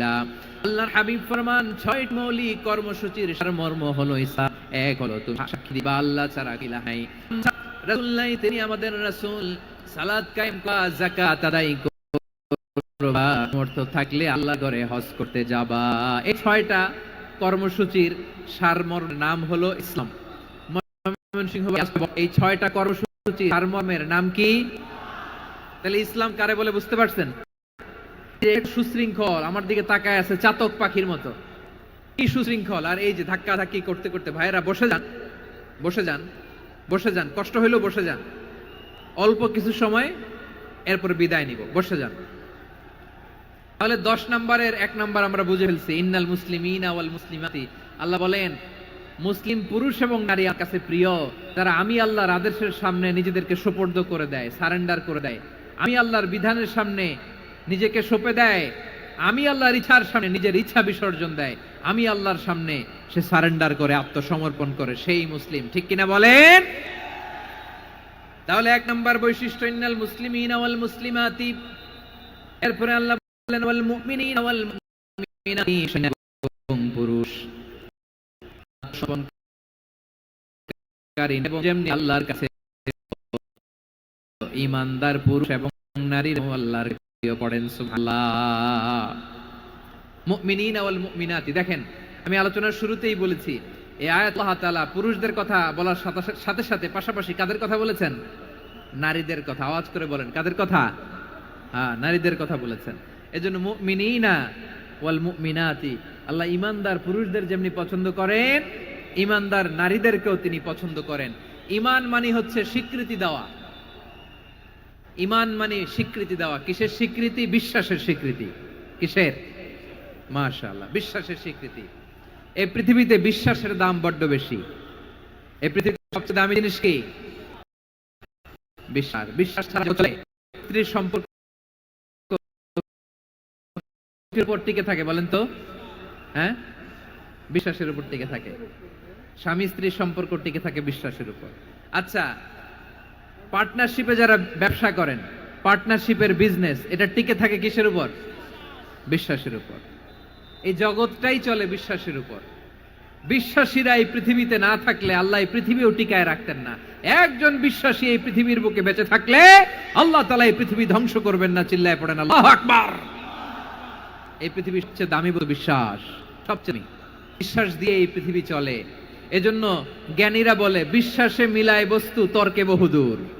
সারাকিলা আল্লাহর হাবিব ফরমান ছয় মৌলিক কর্মসূচির সারমর্ম হলো ইসলাম। এক হলো তুমি সাক্ষী দিবা, আল্লাহ ছাড়া কিলা নাই। রাসূলুল্লাহ, তিনি আমাদের রাসূল। সালাত কায়েম আদায় করবা। থাকলে আল্লাহ ঘরে হজ করতে যাবা। এই ছয়টা কর্মসূচির সারমর নাম হলো ইসলাম। এই ছয়টা কর্মসূচি সারমর্মের নাম কি? তাহলে ইসলাম কারে বলে বুঝতে পারছেন? সুশৃঙ্খল। আমার দিকে তাকায় আছে চাতক পাখির মতো। কি সুশৃঙ্খল? আর এই যে ধাক্কা ধাক্কি করতে করতে ভাইরা বসে যান। বসে যান। বসে যান। কষ্ট হইলেও বসে যান। অল্প কিছু সময়, এরপর বিদায় নিব। বসে যান। তাহলে দশ নম্বরের এক নম্বর আমরা বুঝে ফেলছি। ইন্নাল মুসলিমিন আওয়াল মুসলিমাতি। আল্লাহ বলেন, মুসলিম পুরুষ এবং নারী আমার কাছে প্রিয়। তারা আমি আল্লাহর আদেশের সামনে নিজেদেরকে সোপর্দ করে দেয়, সারেন্ডার করে দেয়। আমি আল্লাহর বিধানের সামনে নিজেকে সঁপে দেয়। আমি আল্লাহর ইচ্ছার সামনে নিজের ইচ্ছা বিসর্জন দেয়। আমি আল্লাহর সামনে সে সারেন্ডার করে, আত্মসমর্পণ করে, সেই মুসলিম। ঠিক কিনা বলেন? তাহলে এক নম্বর বৈশিষ্ট্য, ইন্নাল মুসলিমিন ওয়াল মুসলিমাতি। এরপরে আল্লাহ বললেন, ওয়াল মুমিনিন ওয়াল পুরুষ। এবং যেমনি আল্লাহর কাছে, ইমানদার পুরুষ এবং নারীর, আল্লাহর প্রিয় দেখেন, আমি আলোচনার শুরুতেই বলেছি, এই আয়াত পুরুষদের কথা বলার সাথে সাথে পাশাপাশি কাদের কথা বলেছেন? নারীদের কথা। আওয়াজ করে বলেন, কাদের কথা? হ্যাঁ নারীদের কথা বলেছেন। এজন্য মুমিনিনা ওয়াল মুমিনাতি। আল্লাহ ইমানদার পুরুষদের যেমনি পছন্দ করেন, ইমানদার নারীদেরকেও তিনি পছন্দ করেন। ইমান মানে হচ্ছে স্বীকৃতি দেওয়া। ইমান মানে স্বীকৃতি দেওয়া। কিসের স্বীকৃতি? বিশ্বাসের স্বীকৃতি। কিসের? মাশাআল্লাহ, বিশ্বাসের স্বীকৃতি। এই পৃথিবীতে বিশ্বাসের দাম বড্ড বেশি। এই পৃথিবীতে সবচেয়ে দামি জিনিস কি? বিশ্বাস। বিশ্বাস উপর টিকে থাকে, বলেন তো। হ্যাঁ? বিশ্বাসের উপর টিকে থাকে। স্বামী স্ত্রীর সম্পর্ক টিকে থাকে বিশ্বাসের উপর। আচ্ছা পার্টনারশিপে যারা ব্যবসা করেন, পার্টনারশিপের বিজনেস এটা টিকে থাকে কিসের উপর? বিশ্বাসের উপর। এই জগৎটাই চলে বিশ্বাসের উপর। বিশ্বাসীরা এই পৃথিবীতে না থাকলে আল্লাহ এই পৃথিবীও টিকায় রাখতেন না। একজন বিশ্বাসী এই পৃথিবীর বুকে বেঁচে থাকলে আল্লাহ তালা এই পৃথিবী ধ্বংস করবেন না, চিল্লায় পড়েন আল্লাহ আকবার। এই পৃথিবীর সবচেয়ে দামি বিশ্বাস, সবচেয়ে বিশ্বাস দিয়ে এই পৃথিবী চলে। এজন্য জ্ঞানীরা বলে, বিশ্বাসে মিলায় বস্তু, তর্কে বহুদূর।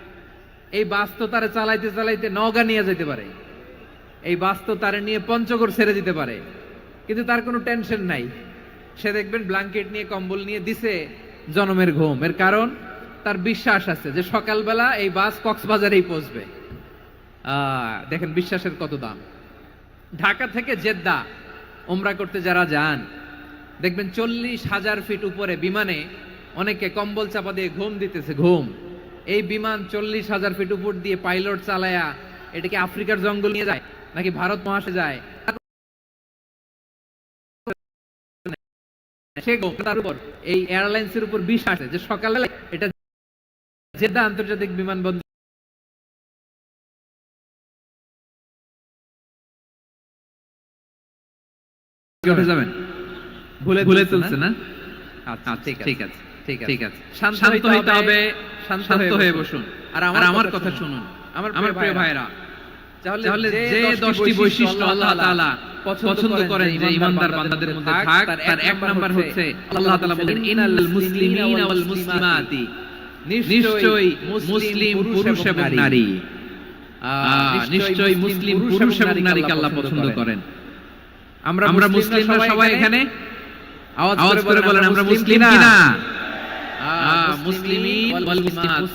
এই বাস তো তারে চালাইতে চালাইতে নওগাঁ নিয়ে যেতে পারে। এই বাস তো তারে নিয়ে পঞ্চগড় ছেড়ে দিতে পারে। কিন্তু তার কোনো টেনশন নাই। সে দেখবেন ব্ল্যাঙ্কেট নিয়ে কম্বল নিয়ে দিছে জনমের ঘুম। এর কারণ তার বিশ্বাস আছে যে সকালবেলা এই বাস কক্সবাজারেই পৌঁছবে। দেখেন বিশ্বাসের কত দাম। ঢাকা থেকে জেদ্দা ওমরা করতে যারা যান, দেখবেন চল্লিশ হাজার ফিট উপরে বিমানে অনেকে কম্বল চাপা দিয়ে ঘুম দিতেছে, ঘুম। এই বিমান চল্লিশ হাজার ফিট উপর দিয়ে পাইলট চালায়া এটাকে আফ্রিকার জঙ্গল নিয়ে যায় নাকি ভারত মহাশে যায়? উপর এই এয়ারলাইন্স এর উপর বিশ্বাস আছে যে সকালবেলা এটা জেদ্দা আন্তর্জাতিক বিমানবন্দর যাবেন। ভুলে ভুলে তুলছে না আচ্ছা ঠিক আছে। ঠিক আছে। শান্ত হইতে হবে শান্ত হয়ে বসুন। আর আমার কথা শুনুন। আমার প্রিয় ভাইরা তাহলে যে দশটি বৈশিষ্ট্য আল্লাহ তাআলা পছন্দ করেন যে ইমানদার বান্দাদের মধ্যে থাক তার এক নাম্বার হচ্ছে আল্লাহ তাআলা বলেন ইনাল মুসলিমিনা ওয়াল মুসলিমাতি। নিশ্চয়ই মুসলিম পুরুষ এবং নারী। নিশ্চয়ই মুসলিম পুরুষ এবং নারীকে আল্লাহ পছন্দ করেন। আমরা আমরা মুসলিমরা সবাই এখানে আওয়াজ করে বলেন আমরা মুসলিম কিনা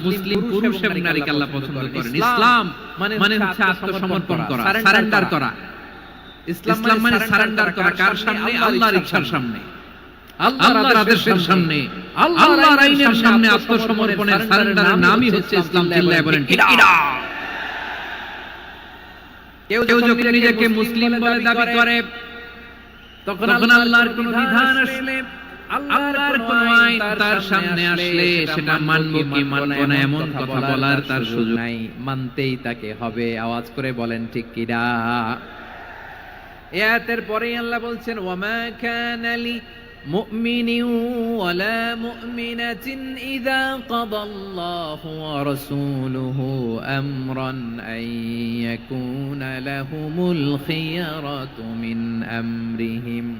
মুসলিম পুরুষ এবং নারীকে আল্লাহ পছন্দ করেন। ইসলাম মানে হচ্ছে আত্মসমর্পণ করা সারেন্ডার করা। ইসলাম ইসলাম মানে সারেন্ডার করা কার সামনে? আল্লাহর ইচ্ছার সামনে। আল্লাহর আদেশের সামনে। আল্লাহর আইনের সামনে আত্মসমর্পণের সারেন্ডারের নামই হচ্ছে ইসলাম চিল্লায় বলেন কেউ কেউ যখন নিজেকে মুসলিম বলে দাবি করে তখন তখন আল্লাহর কোন বিধান আসলে আল্লাহর কোন আইন তার সামনে আসলে সেটা মানবো কি মানবো না এমন কথা বলার তার সুযোগ নাই মানতেই তাকে হবে আওয়াজ করে বলেন ঠিক কিনা এয়াতের পরেই আল্লাহ বলছেন ওয়ামা কানা লি مؤمن ولا مؤمنة إذا قضى الله ورسوله أمرا أن يكون لهم الخيرة من أمرهم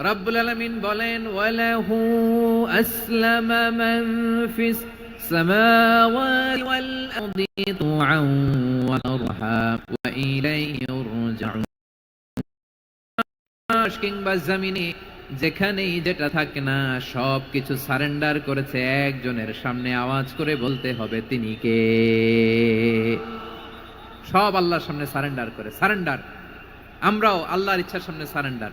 রব্বুল আলামিন বলেন ওয়ালাহু আসলামা মান ফিস السماوات والأرض طوعا وكرها وإليه يرجعون আকাশ কিংবা জমিনে যেখানেই যেটা থাকে না সব কিছু সারেন্ডার করেছে একজনের সামনে আওয়াজ করে বলতে হবে তিনি কে সব আল্লাহর সামনে সারেন্ডার করে সারেন্ডার আমরাও আল্লাহর ইচ্ছার সামনে সারেন্ডার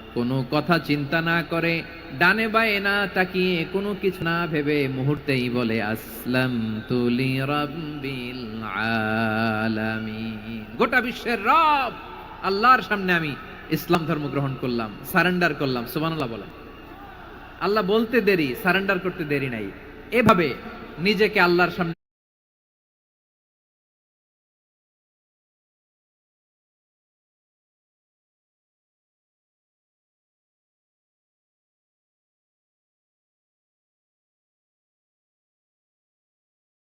কোনো কথা চিন্তা না করে, ডানে বায়ে না তাকিয়ে কোনো কিছু না ভেবে মুহূর্তেই বলে আসলাম তুলি রব্বিল আলামিন। গোটা বিশ্বের রব, আল্লাহর সামনে আমি ইসলাম ধর্ম গ্রহণ করলাম, সারেন্ডার করলাম, সুবহানাল্লাহ বলেন। আল্লাহ বলতে দেরি, সারেন্ডার করতে দেরি নাই। এভাবে নিজেকে আল্লাহর সামনে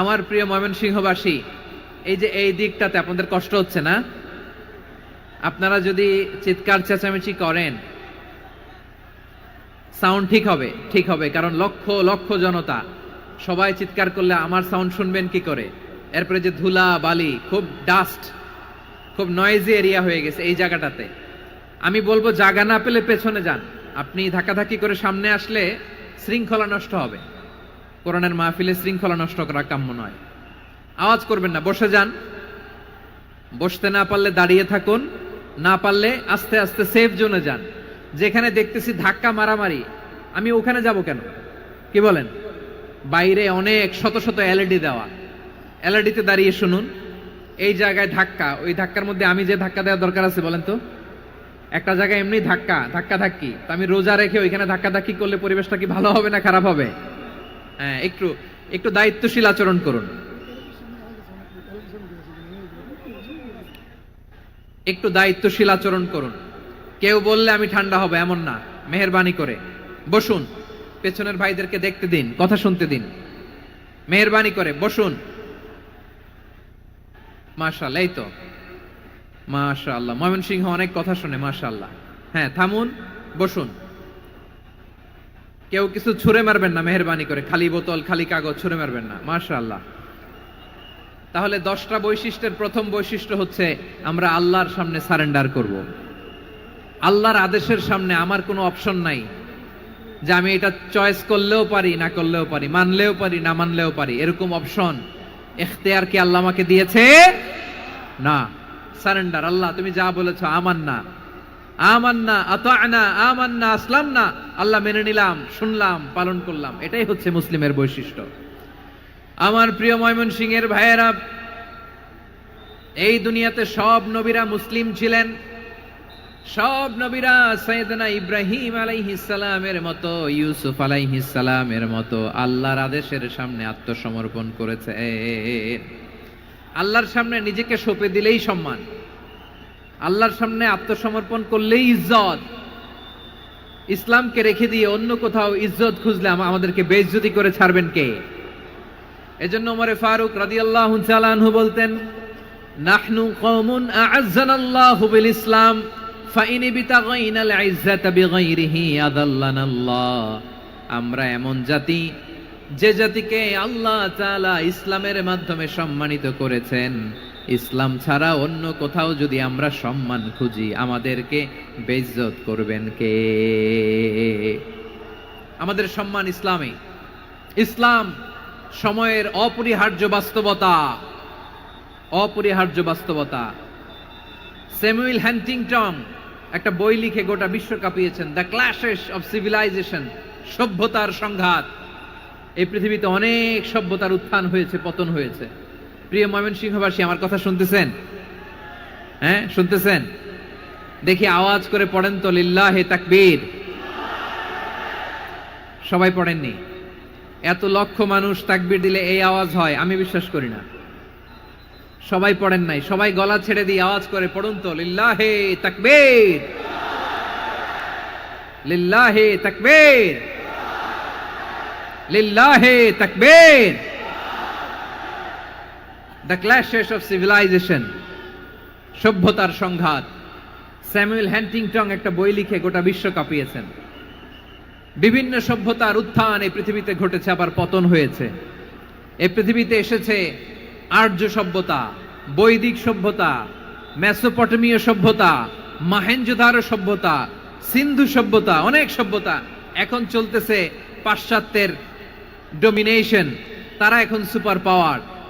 আমার প্রিয় ময়মনসিংহবাসী, এই যে এই দিকটাতে আপনাদের কষ্ট হচ্ছে না? আপনারা যদি চিৎকার চেঁচামেচি করেন সাউন্ড ঠিক হবে ঠিক হবে, কারণ লক্ষ লক্ষ জনতা, সবাই চিৎকার করলে আমার সাউন্ড শুনবেন কি করে? এরপরে যে ধুলা, বালি, খুব ডাস্ট খুব নয়েজি এরিয়া হয়ে গেছে এই জায়গাটাতে। আমি বলব জায়গা না পেলে পেছনে যান। আপনি ধাক্কাধাক্কি করে সামনে আসলে শৃঙ্খলা নষ্ট হবে। কোরআনের মাহফিলে শৃঙ্খলা নষ্ট করা কাম্য নয়। আওয়াজ করবেন না, বসে যান। বসতে না পারলে দাঁড়িয়ে থাকুন, না পারলে আস্তে আস্তে সেফ জোনে যান। যেখানে দেখতেছি ধাক্কা মারামারি, আমি ওখানে যাব কেন? কি বলেন? বাইরে অনেক শত শত এলইডি দেওয়া। এলইডিতে দাঁড়িয়ে শুনুন, এই জায়গায় ধাক্কা, ওই ধাক্কার মধ্যে আমি যে ধাক্কা দেওয়া দরকার আছে বলেন তো? একটা জায়গায় এমনি ধাক্কা ধাক্কা ধাক্কি, তো আমি রোজা রেখে ওইখানে ধাক্কা ধাক্কি করলে পরিবেশটা কি ভালো হবে না খারাপ হবে? একটু একটু দায়িত্বশীল আচরণ করুন। একটু দায়িত্বশীল আচরণ করুন। কেউ বললে আমি ঠান্ডা হবে, এমন না। মেহরবানি করে। বসুন। পেছনের ভাইদেরকে দেখতে দিন, কথা শুনতে দিন। মেহরবানি করে, বসুন। মাশাআল্লাহ, এই তো। মাশাআল্লাহ। ময়মনসিংহ অনেক কথা শুনে, মাশাআল্লাহ। হ্যাঁ থামুন, বসুন। কেউ কিছু ছুঁড়ে মারবেন না, মেহরবানি করে। খালি বোতল, খালি কাগজ, ছুঁড়ে মারবেন না। মাশাআল্লাহ। তাহলে দশটা বৈশিষ্ট্যের প্রথম বৈশিষ্ট্য হচ্ছে, আমরা আল্লাহর সামনে সারেন্ডার করব। আল্লাহর আদেশের সামনে আমার কোনো অপশন নাই যে আমি এটা চয়েস করলেও পারি, না করলেও পারি, মানলেও পারি, না মানলেও পারি, এরকম অপশন এখতেয়ার কি আল্লাহ আমাকে দিয়েছে? না। সারেন্ডার, আল্লাহ তুমি যা বলেছ, আমার না। আমার না আতানা আমার না আসলাম না আল্লাহ মেনে নিলাম, শুনলাম, পালন করলাম। এটাই হচ্ছে মুসলিমের বৈশিষ্ট্য। আমার প্রিয় ময়মন ভাইয়েরা, এই দুনিয়াতে সব নবীরা মুসলিম ছিলেন। সব নবীরা সৈয়দনা ইব্রাহিম আলাইহিস সালামের মতো, ইউসুফ আলাইহিস সালামের মতো আল্লাহর আদেশের সামনে আত্মসমর্পণ করেছে। আল্লাহর সামনে নিজেকে সঁপে দিলেই সম্মান। আল্লাহর সামনে আত্মসমর্পণ করলেই ইজ্জত। ইসলামকে রেখে দিয়ে অন্য কোথাও ইজ্জত খুঁজলে আম- আমাদেরকে বেইজ্জতি করে ছাড়বেন কে? এজন্য ওমরে ফারুক রাদিয়াল্লাহু তাআলা আনহু বলতেন, নাহনু কওমুন আ'আজ্জানাল্লাহু বিল ইসলাম ফাইন বিতাগাইনাল বিগাইরিহি আদাল্লানাল্লাহ আমরা এমন জাতি, যে জাতিকে আল্লাহ তাআলা ইসলামের মাধ্যমে সম্মানিত করেছেন। ইসলাম ছাড়া অন্য কোথাও যদি আমরা সম্মান খুঁজি, আমাদেরকে বেইজ্জত করবেন কে? আমাদের সম্মান ইসলামে। ইসলাম সময়ের অপরিহার্য বাস্তবতা। অপরিহার্য বাস্তবতা। স্যামুয়েল হ্যান্টিংটন একটা বই লিখে গোটা বিশ্ব কাঁপিয়েছেন, দ্য ক্লাশেস অফ সিভিলাইজেশন সভ্যতার সংঘাত। এই পৃথিবীতে অনেক সভ্যতার উত্থান হয়েছে, পতন হয়েছে। প্রিয় ময়মনসিংহবাসী আমার কথা শুনতেছেন? হ্যাঁ শুনতেছেন? দেখি আওয়াজ করে পড়েন তো, লিল্লাহে তাকবীর। সবাই পড়েননি? এত লক্ষ মানুষ তাকবির দিলে এই আওয়াজ হয়, আমি বিশ্বাস করি না। সবাই পড়েন নাই, সবাই গলা ছেড়ে দিয়ে আওয়াজ করে পড়ুন তো, লিল্লাহে তাকবীর। লিল্লাহে তাকবীর। লিল্লাহে তাকবীর। দ্য ক্ল্যাশেস অফ সিভিলাইজেশন সভ্যতার সংঘাত। স্যামুয়েল হ্যান্টিংটং একটা বই লিখে গোটা বিশ্ব কাঁপিয়েছেন। বিভিন্ন সভ্যতার উত্থান এই পৃথিবীতে ঘটেছে, আবার পতন হয়েছে। এই পৃথিবীতে এসেছে আর্য সভ্যতা, বৈদিক সভ্যতা, মেসোপটেমীয় সভ্যতা, মাহেঞ্জোদারো সভ্যতা, সিন্ধু সভ্যতা, অনেক সভ্যতা এখন চলতেছে পাশ্চাত্যের ডোমিনেশন তারা এখন সুপার পাওয়ার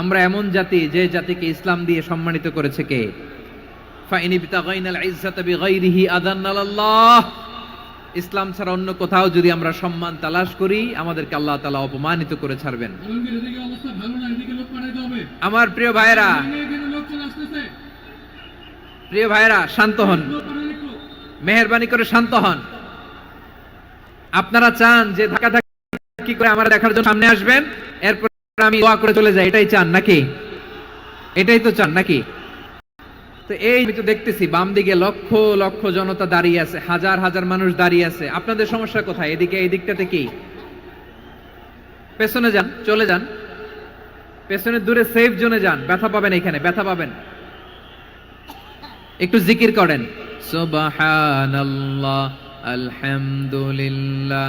আমরা এমন জাতি যে জাতিকে ইসলাম দিয়ে সম্মানিত করেছে কে? ইসলাম ছাড়া অন্য কোথাও যদি আমরা সম্মান তালাশ করি, আমাদেরকে আল্লাহ তাআলা অপমানিত করে ছাড়বেন। আমার প্রিয় আসতেছে প্রিয় ভাইয়েরা, শান্ত হন। মেহরবানি করে শান্ত হন। আপনারা চান যে ধাক্কা ধাক্কি করে আমার দেখার জন্য সামনে আসবেন, এরপর আমি দোয়া করে চলে যাই, এটাই চান নাকি? এটাই তো চান নাকি? তো এই আমি তো দেখতেছি, বাম দিকে লক্ষ লক্ষ জনতা দাঁড়িয়ে আছে, হাজার হাজার মানুষ দাঁড়িয়ে আছে। আপনাদের সমস্যা কোথায়? এদিকে, এই দিকটাতে কি? পেছনে যান, চলে যান। পেছনে দূরে সেফ জোনে যান, ব্যথা পাবেন এখানে, ব্যথা পাবেন। একটু জিকির করেন। সুবহানাল্লাহ, আলহামদুলিল্লাহ।